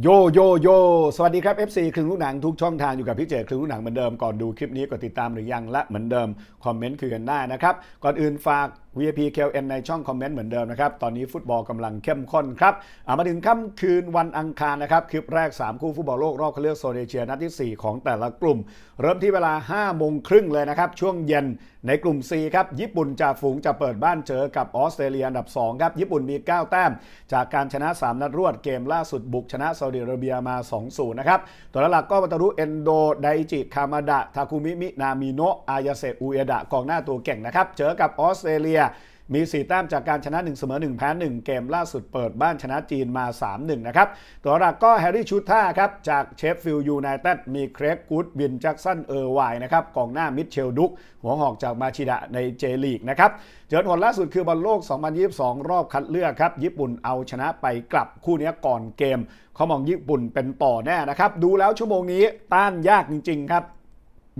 โยโยโยสวัสดีครับ FC ครึ่งลูกหนังทุกช่องทางอยู่กับพี่เจครึ่งลูกหนังเหมือนเดิมก่อนดูคลิปนี้กดติดตามหรือยังและเหมือนเดิม คอมเมนต์คุยกันได้นะครับ ก่อนอื่นฝาก VIP KLN ในช่องคอมเมนต์เหมือนเดิมนะครับ ตอนนี้ฟุตบอลกำลังเข้มข้นครับมาถึงค่ำคืนวันอังคารนะครับ คลิปแรก 3 คู่ฟุตบอลโลกรอบคัดเลือกโซนเอเชียนัดที่ 4 ของแต่ละกลุ่ม เริ่มที่เวลา 5 โมงครึ่งเลยนะครับ ช่วงเย็นในกลุ่ม C ครับ ญี่ปุ่นจ่าฝูงจะเปิดบ้านเจอกับออสเตรเลียอันดับ 2 ครับ ญี่ปุ่นมี 9 แต้ม จากการชนะ 3 นัดรวดเกมล่าสุดบุกชนะซาอุดิอาระเบียมา 2-0 นะครับ ตัวหลักก็วัตารุเอนโดไดจิคามาดะทาคุมิมินามิโนะอายาเซอุเอดะกองหน้าตัวเก่งนะครับเจอกับออสเตรเลีย มี 4 แต้มจากการชนะ 1 เสมอ 1 แพ้ 1 เกมล่าสุดเปิดบ้านชนะจีนมา 3-1 นะครับ ตัวหลักก็แฮร์รี่ชูท่าครับ จากเชฟฟิลด์ยูไนเต็ดมีเครกกูดวินแจ็กสันเออร์ไวน์นะครับกองหน้ามิดเชลดุก หัวหอกจากมาชิดะในเจลีกนะครับเจอผลล่าสุดคือบอลโลก 2022 รอบคัดเลือกครับญี่ปุ่นเอาชนะไปกลับคู่นี้ก่อนเกมเขามองญี่ปุ่นเป็นต่อแน่นะครับดูแล้วชั่วโมงนี้ต้านยากจริงๆครับ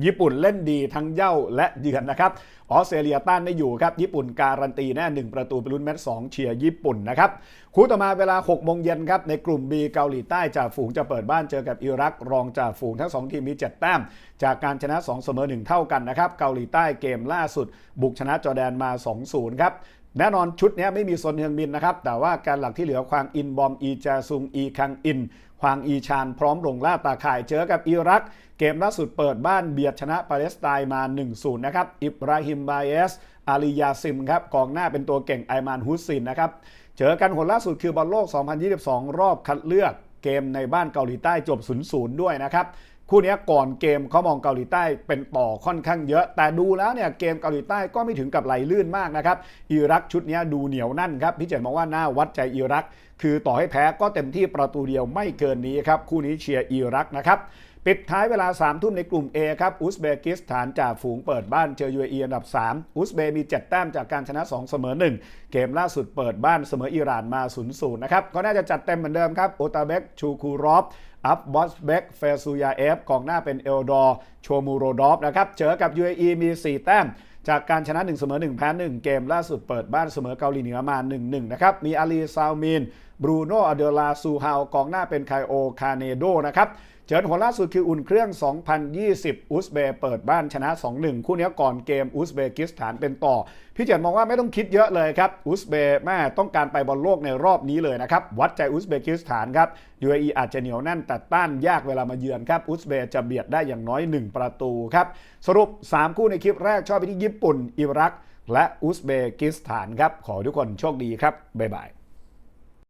ญี่ปุ่นเล่นดีทั้งเย่าและเยือนนะครับออสเตรเลียต้านไม่อยู่ครับ ญี่ปุ่นการันตีแน่ 1 ประตูเป็นลุ้นแมตช์2เชียร์ญี่ปุ่นนะครับคู่ต่อมาเวลา6โมงเย็นครับ ในกลุ่ม B เกาหลีใต้จ่าฝูงจะเปิดบ้านเจอกับอิรัก รองจ่าฝูงทั้ง 2 ทีมมี 7 แต้ม จากการชนะ 2 เสมอ 1 เท่ากันนะครับ เกาหลีใต้เกมล่าสุด บุกชนะจอร์แดนมา 2-0 ครับ แน่นอนชุดนี้ไม่มีโซนเฮืองมินนะครับ แต่ว่าการหลักที่เหลือควางอินบอมอีจาซุงอีคังอินควางอีชานพร้อมลงล่าตาข่ายเจอกับอิรัก เกมล่าสุดเปิดบ้านเบียดชนะปาเลสไตน์มา 1-0 นะครับ อิบราฮิมบาเอส อาลียาซิมครับกองหน้าเป็นตัวเก่งไอมานฮุสซินนะครับ เจอกันคนล่าสุดคือบอลโลก 2022 รอบคัดเลือกเกมในบ้านเกาหลีใต้จบ 0-0 ด้วยนะครับ คู่นี้ก่อนเกมเขามองเกาหลีใต้เป็นต่อค่อนข้างเยอะ แต่ดูแล้วเนี่ยเกมเกาหลีใต้ก็ไม่ถึงกับไหลลื่นมากนะครับอิรักชุดนี้ดูเหนียวแนั่นครับพี่เจนมองว่าหน้าวัดใจอิรัก คือต่อให้แพ้ก็เต็มที่ประตูเดียวไม่เกินนี้ครับคู่นี้เชียร์อิรักนะครับ ปิดท้ายเวลา 3 ทุ่มในกลุ่ม A ครับอุซเบกิสถานจ่าฝูงเปิดบ้านเจอ UAE อันดับ 3 อุซเบมี 7 แต้มจากการชนะ 2 เสมอ 1 เกมล่าสุดเปิดบ้านเสมออิหร่านมา 0-0 นะครับ ก็น่าจะจัดเต็มเหมือนเดิมครับโอตาเบกชูคูรอฟอัพบอสเบกเฟซูยาเอฟกองหน้าเป็นเอลดอร์โชมูโรดอฟนะครับเจอกับ UAE มี 4 แต้มจากการชนะ1เสมอ1แพ้1 เกมล่าสุดเปิดบ้านเสมอเกาหลีเหนือมา 1-1 นะครับ มีอาลีซาวมินบรูโนอเดลาซูฮาวกองหน้าเป็นไคโอคาเนโดนะครับเจอผลล่าสุดคืออุ่นเครื่อง 2020 อุซเบย์เปิดบ้านชนะ 2-1 คู่นี้ก่อนเกมอุซเบกิสถานเป็นต่อ พี่เจนมองว่าไม่ต้องคิดเยอะเลยครับ อุซเบย์แม่ต้องการไปบอลโลกในรอบนี้เลยนะครับ วัดใจอุซเบกิสถานครับ UAE อาจจะเหนียวแน่นแต่ต้านยากเวลามาเยือนครับ อุซเบย์จะเบียดได้อย่างน้อย 1 ประตูครับ สรุป 3 คู่ในคลิปแรกชอบไปที่ญี่ปุ่น อิรัก และอุซเบกิสถานครับ ขอทุกคนโชคดีครับบ๊ายบาย